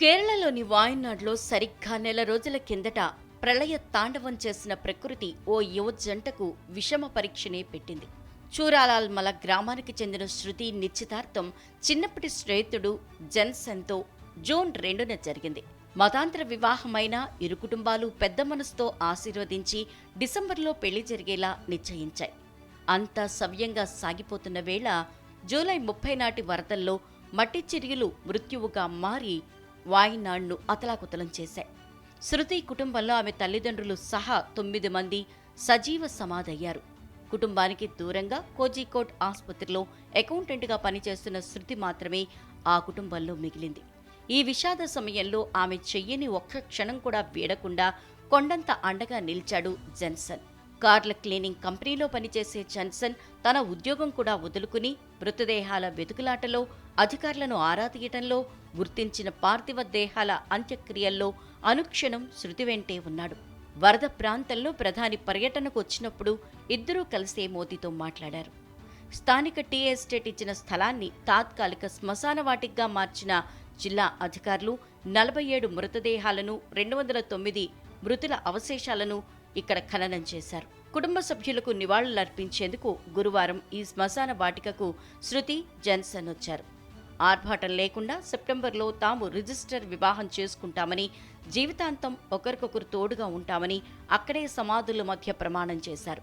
కేరళలోని వాయనాడ్లో సరిగ్గా నెల రోజుల కిందట ప్రళయ తాండవం చేసిన ప్రకృతి ఓ యువ జంటకు విషమ పరీక్షనే పెట్టింది. చూరాలాల్మల గ్రామానికి చెందిన శృతి నిశ్చితార్థం చిన్నప్పటి స్నేహితుడు జన్సన్తో జూన్ రెండున జరిగింది. మతాంతర వివాహమైన ఇరు కుటుంబాలు పెద్ద మనసుతో ఆశీర్వదించి డిసెంబర్లో పెళ్ళి జరిగేలా నిశ్చయించాయి. అంతా సవ్యంగా సాగిపోతున్న వేళ జూలై ముప్పై నాటి వరదల్లో మట్టి చిరుగులు మృత్యువుగా మారి వాయినాడ్ను అతలాకుతలం చేశాయి. శృతి కుటుంబంలో ఆమె తల్లిదండ్రులు సహా తొమ్మిది మంది సజీవ సమాధయ్యారు. కుటుంబానికి దూరంగా కోజికోట్ ఆసుపత్రిలో అకౌంటెంట్గా పనిచేస్తున్న శృతి మాత్రమే ఆ కుటుంబంలో మిగిలింది. ఈ విషాద సమయంలో ఆమె చెయ్యని ఒక్క క్షణం కూడా వీడకుండా కొండంత అండగా నిలిచాడు జెన్సన్. కార్ల క్లీనింగ్ కంపెనీలో పనిచేసే జన్సన్ తన ఉద్యోగం కూడా వదులుకుని మృతదేహాల వెతుకులాటలో అధికారులను ఆరా తీయటంలో గుర్తించిన పార్థివ దేహాల అంత్యక్రియల్లో అనుక్షణం శృతి వెంటే ఉన్నాడు. వరద ప్రాంతంలో ప్రధాని పర్యటనకు వచ్చినప్పుడు ఇద్దరూ కలిసే మోదీతో మాట్లాడారు. స్థానిక టీ ఎస్టేట్ ఇచ్చిన స్థలాన్ని తాత్కాలిక శ్మశాన వాటికగా మార్చిన జిల్లా అధికారులు నలభై ఏడు మృతదేహాలను రెండు వందల తొమ్మిది మృతుల అవశేషాలను ఇక్కడ ఖననం చేశారు. కుటుంబ సభ్యులకు నివాళులర్పించేందుకు గురువారం ఈ శ్మశాన వాటికకు శృతి జన్సన్ వచ్చారు. ఆర్భాటం లేకుండా సెప్టెంబర్లో తాము రిజిస్టర్ వివాహం చేసుకుంటామని జీవితాంతం ఒకరికొకరు తోడుగా ఉంటామని అక్కడే సమాధుల మధ్య ప్రమాణం చేశారు.